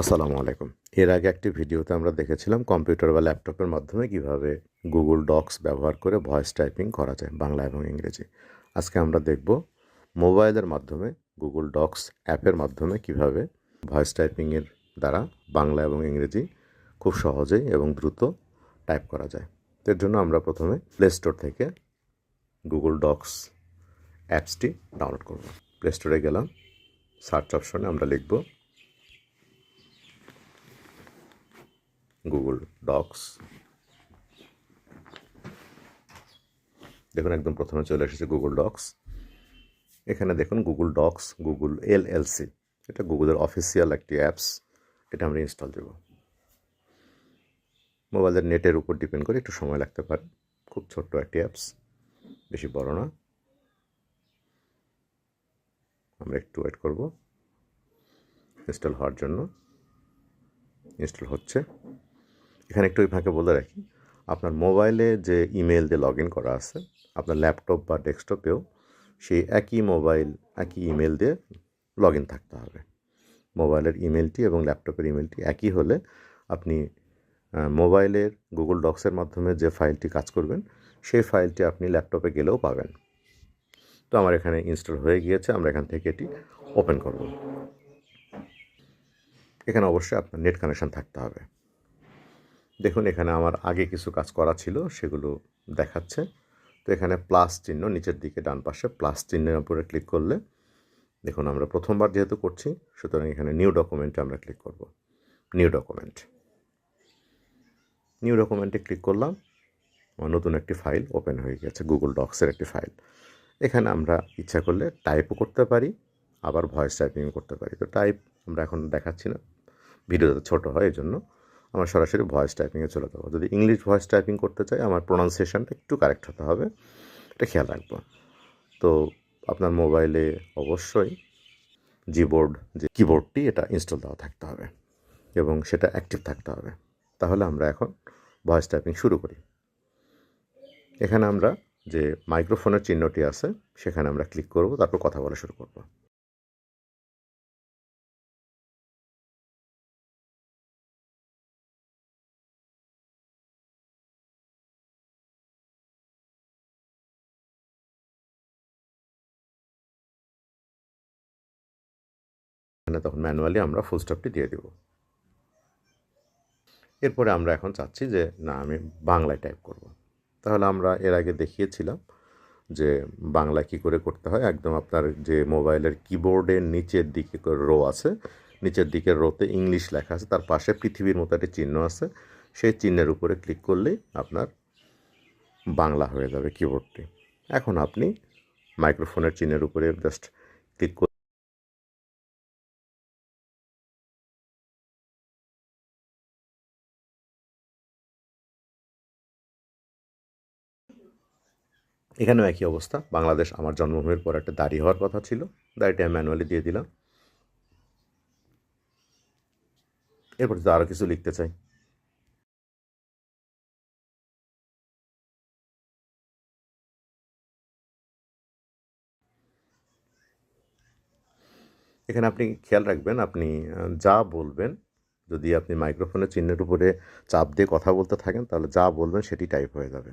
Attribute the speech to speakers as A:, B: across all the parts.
A: আসসালামু আলাইকুম। এর আগে একটি ভিডিওতে আমরা দেখেছিলাম কম্পিউটার বা ল্যাপটপের মাধ্যমে কীভাবে গুগল ডক্স ব্যবহার করে ভয়েস টাইপিং করা যায় বাংলা এবং ইংরেজি। আজকে আমরা দেখব মোবাইলের মাধ্যমে, গুগল ডক্স অ্যাপের মাধ্যমে কীভাবে ভয়েস টাইপিংয়ের দ্বারা বাংলা এবং ইংরেজি খুব সহজেই এবং দ্রুত টাইপ করা যায়। এর জন্য আমরা প্রথমে প্লে স্টোর থেকে গুগল ডক্স অ্যাপসটি ডাউনলোড করব। প্লে স্টোরে গেলাম, সার্চ অপশনে আমরা লিখব গুগল ডক্স দেখুন, একদম প্রথমে চলে এসেছে গুগল ডক্স এখানে দেখুন Google Docs Google L L C এটা গুগলের অফিসিয়াল একটি অ্যাপস এটা আমরা ইনস্টল দেব। মোবাইলের নেটের উপর ডিপেন্ড করে একটু সময় লাগতে পারে। খুব ছোট্ট একটি অ্যাপস বেশি বড় না। আমরা একটু ওয়েট করব। ইনস্টল হওয়ার জন্য। ইনস্টল হচ্ছে। এখানে একটু ওই ফাঁকে বলে রাখি, আপনার মোবাইলে যে ইমেল দিয়ে লগ ইন করা আছে, আপনার ল্যাপটপ বা ডেস্কটপেও সেই একই মোবাইল, একই ইমেল দিয়ে লগ ইন থাকতে হবে। মোবাইলের ইমেলটি এবং ল্যাপটপের ইমেলটি একই হলে আপনি মোবাইলের গুগল ডক্সের মাধ্যমে যে ফাইলটি কাজ করবেন, সেই ফাইলটি আপনি ল্যাপটপে গেলেও পাবেন। তো আমার এখানে ইনস্টল হয়ে গিয়েছে, আমরা এখান থেকে এটি ওপেন করব। এখানে অবশ্যই আপনার নেট কানেকশান থাকতে হবে। দেখুন, এখানে আমার আগে কিছু কাজ করা ছিল, সেগুলো দেখাচ্ছে। তো এখানে প্লাস চিহ্ন নিচের দিকে, ডান পাশে প্লাস চিহ্নের উপরে ক্লিক করলে, দেখুন আমরা প্রথমবার যেহেতু করছি, সুতরাং এখানে নিউ ডকুমেন্টে আমরা ক্লিক করব। New document. নিউ ডকুমেন্টে ক্লিক করলাম, আমার নতুন একটি ফাইল ওপেন হয়ে গেছে, গুগল ডক্সের একটি ফাইল। এখানে আমরা ইচ্ছা করলে টাইপও করতে পারি, আবার ভয়েস টাইপিংও করতে পারি। তো টাইপ আমরা এখন দেখাচ্ছি না, ভিডিওটা ছোটো হয় এই জন্য আমার সরাসরি ভয়েস টাইপিংয়ে চলে যাব। যদি ইংলিশ ভয়েস টাইপিং করতে চাই, আমার প্রোনাউন্সিয়েশনটা একটু কারেক্ট হতে হবে। এটা খেয়াল রাখব। তো আপনার মোবাইলে অবশ্যই জিবোর্ড যে কিবোর্ডটি এটা ইনস্টল দেওয়া থাকতে হবে এবং সেটা অ্যাক্টিভ থাকতে হবে। তাহলে আমরা এখন ভয়েস টাইপিং শুরু করি। এখানে আমরা যে মাইক্রোফোনের চিহ্নটি আছে, সেখানে আমরা ক্লিক করব, তারপর কথা বলা শুরু করব। এখানে তখন ম্যানুয়ালি আমরা ফুল স্টপটি দিয়ে দেব। এরপরে আমরা এখন চাচ্ছি যে, না, আমি বাংলায় টাইপ করব। তাহলে আমরা এর আগে দেখিয়েছিলাম যে বাংলা কি করে করতে হয়। একদম আপনার যে মোবাইলের কিবোর্ডের নিচের দিকে রো আছে, নিচের দিকের রোতে ইংলিশ লেখা আছে, তার পাশে পৃথিবীর মতো একটি চিহ্ন আছে। সেই চিহ্নের উপরে ক্লিক করলেই আপনার বাংলা হয়ে যাবে কিবোর্ডটি এখন আপনি মাইক্রোফোনের চিহ্নের উপরে জাস্ট ক্লিক এখানেও একই অবস্থা। বাংলাদেশ আমার জন্মভূমির পর একটা দাড়ি হওয়ার কথা ছিল। দাড়িটা আমি ম্যানুয়ালি দিয়ে দিলাম। এরপর যদি আরও কিছু লিখতে চাই। এখানে আপনি খেয়াল রাখবেন, আপনি যা বলবেন, যদি আপনি মাইক্রোফোনের চিহ্নের উপরে চাপ দিয়ে কথা বলতে থাকেন, তাহলে যা বলবেন সেটি টাইপ হয়ে যাবে।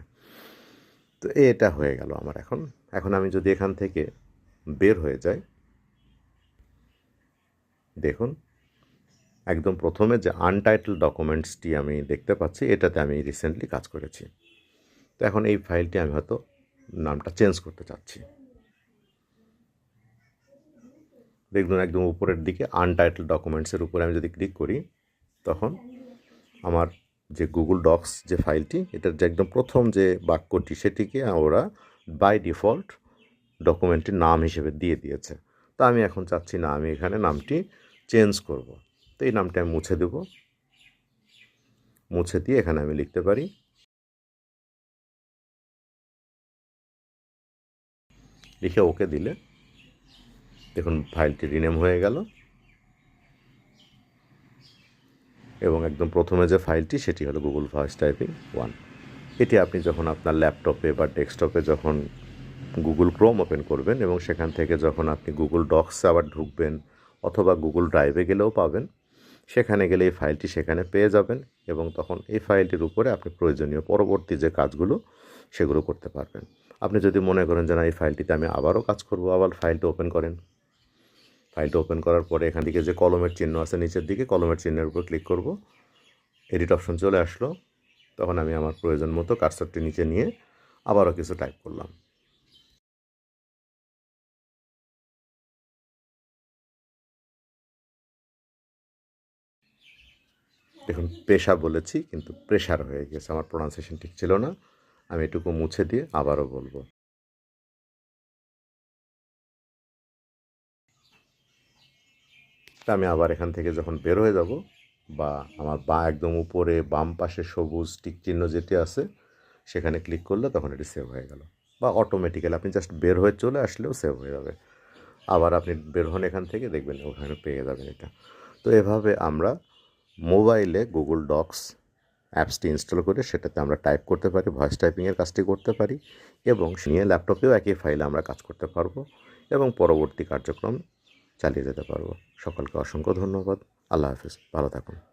A: তো এটা হয়ে গেল আমার এখন। এখন আমি যদি এখান থেকে বের হয়ে যাই, দেখুন, একদম প্রথমে যে আনটাইটেল ডকুমেন্টসটি আমি দেখতে পাচ্ছি, এটাতে আমি রিসেন্টলি কাজ করেছি। তো এখন এই ফাইলটি আমি হয়তো নামটা চেঞ্জ করতে চাচ্ছি। দেখুন, একদম উপরের দিকে আনটাইটেল ডকুমেন্টসের উপরে আমি যদি ক্লিক করি, তখন আমার যে গুগল ডক্স যে ফাইলটি, এটার যে একদম প্রথম যে বাক্যটি, সেটিকে ওরা বাই ডিফল্ট ডকুমেন্টটির নাম হিসেবে দিয়ে দিয়েছে। তা আমি এখন চাচ্ছি না, আমি এখানে নামটি চেঞ্জ করব। তো এই নামটি আমি মুছে দেব। মুছে দিয়ে এখানে আমি লিখতে পারি। লিখে ওকে দিলে। দেখুন, ফাইলটি রিনেম হয়ে গেল। এবং একদম প্রথমে যে ফাইলটি, সেটি হলো গুগল ভয়েস টাইপিং ওয়ান এটি আপনি যখন আপনার ল্যাপটপে বা ডেস্কটপে যখন গুগল ক্রোম ওপেন করবেন এবং সেখান থেকে যখন আপনি গুগল ডক্সে আবার ঢুকবেন অথবা গুগল ড্রাইভে গেলেও পাবেন, সেখানে গেলে এই ফাইলটি সেখানে পেয়ে যাবেন এবং তখন এই ফাইলটির উপরে আপনি প্রয়োজনীয় পরবর্তী যে কাজগুলো, সেগুলো করতে পারবেন। আপনি যদি মনে করেন যে না, এই ফাইলটিতে আমি আবারও কাজ করব, আবার ফাইলটা ওপেন করেন ফাইলটা ওপেন করার পরে এখান থেকে যে কলমের চিহ্ন আছে নিচের দিকে, কলমের চিহ্নের উপর ক্লিক করব। এডিট অপশন চলে আসলো। তখন আমি আমার প্রয়োজন মতো কার্সরটি নিচে নিয়ে আবারও কিছু টাইপ করলাম। দেখুন পেশা বলেছি, কিন্তু প্রেশার হয়ে গেছে। আমার প্রোনাউন্সিয়েশন ঠিক ছিল না। আমি এটুকু মুছে দিয়ে আবারও বলব। তা আমি আবার এখান থেকে যখন বের হয়ে যাব বা আমার বা একদম উপরে, বাম পাশে সবুজ টিক চিহ্ন যেটি আছে, সেখানে ক্লিক করলে তখন এটি সেভ হয়ে গেল। বা অটোমেটিক্যালি আপনি জাস্ট বের হয়ে চলে আসলেও সেভ হয়ে যাবে। আবার আপনি বের হন এখান থেকে, দেখবেন ওখানে পেয়ে যাবেন এটা। তো এভাবে আমরা মোবাইলে গুগল ডক্স অ্যাপসটি ইনস্টল করে সেটাতে আমরা টাইপ করতে পারি ভয়েস টাইপিংয়ের কাজটি করতে পারি এবং নিয়ে ল্যাপটপেও একই ফাইলে আমরা কাজ করতে পারব এবং পরবর্তী কার্যক্রম চালিয়ে যেতে পারব। সকলকে অসংখ্য ধন্যবাদ। আল্লাহ হাফিজ। ভালো থাকুন।